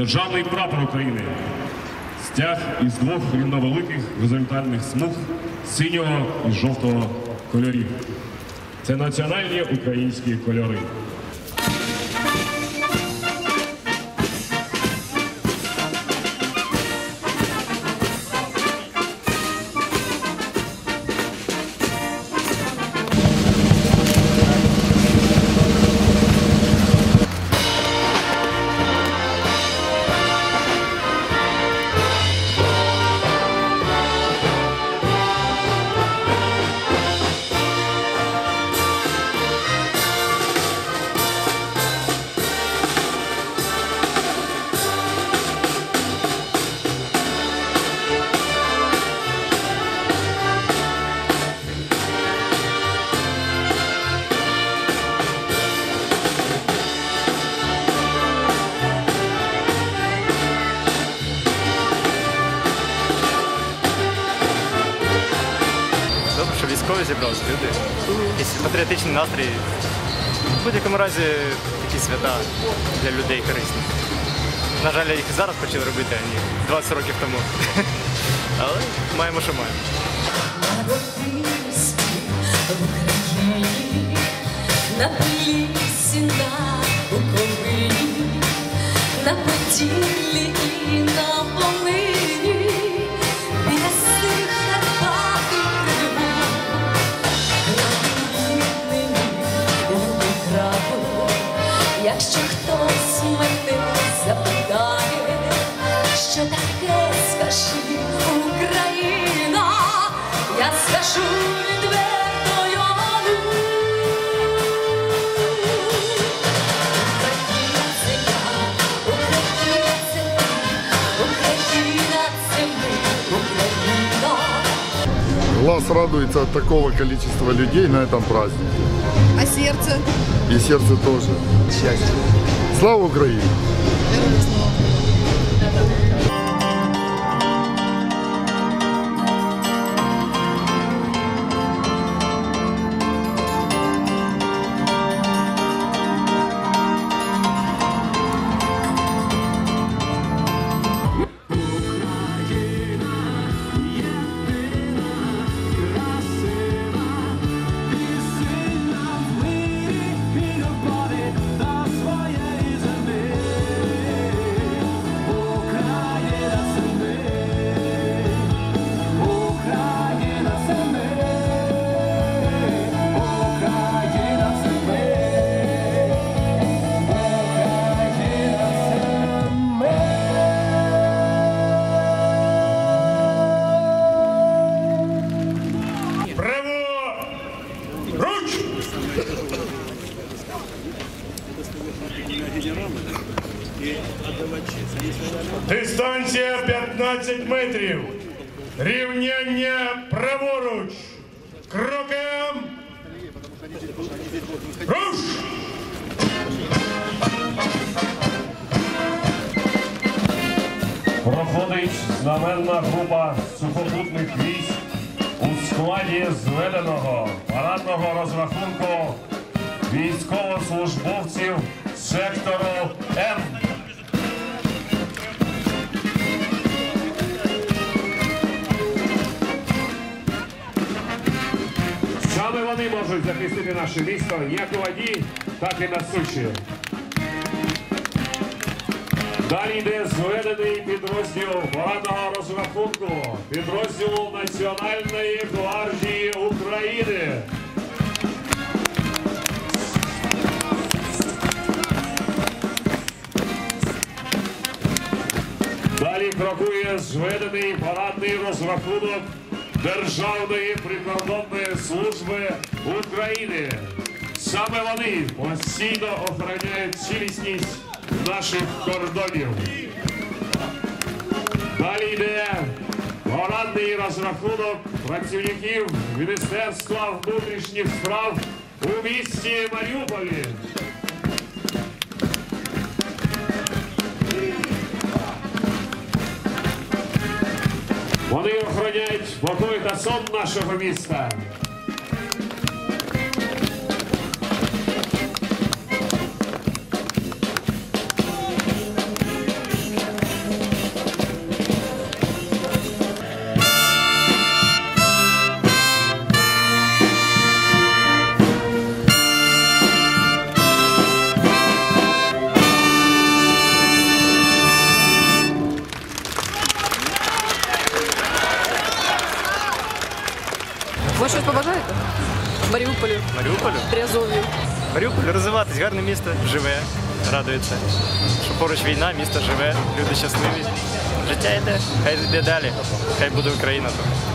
Державний прапор України. Стяг із двох рівновеликих горизонтальних смуг синього і жовтого кольорів. Це національні українські кольори. Зібралися, люди. Якийсь патріотичний настрій. В будь-якому разі такі свята для людей корисні. На жаль, я їх зараз почав робити, а не 20 років тому. Але маємо, що маємо. На Поліссі, на Буковині, на Поділлі і на якщо хтось мене запитає, що таке скажи Україна, я скажу відверто йому. Радуется от такого количества людей на этом празднике. А сердце? И сердце тоже. Счастье. Слава Украине! Героям Дистанція 15 метрів. Рівняння праворуч. Кроком. Руш! Проходить знаменна група сухопутних військ у складі зведеного парадного розрахунку військовослужбовців сектору М. Саме вони можуть захистити наше місто як у воді, так і на суші. Далі йде зведений підрозділ парадного розрахунку підрозділу Національної гвардії України. Далі крокує зведений парадний розрахунок Державної прикордонної служби України. Саме вони постійно охороняють цілісність наших кордонів. Далі йде парадний розрахунок працівників Міністерства внутрішніх справ у місті Маріуполі. Вони охороняють покой та сон нашого міста. Щось побажаєте? Маріуполю, Маріуполю. Приазов'ю. Маріуполь розвиватись, гарне місто, живе, радується. Що поруч війна, місто живе, люди щасливі. Життя йде, хай йде далі, хай буде Україна. то.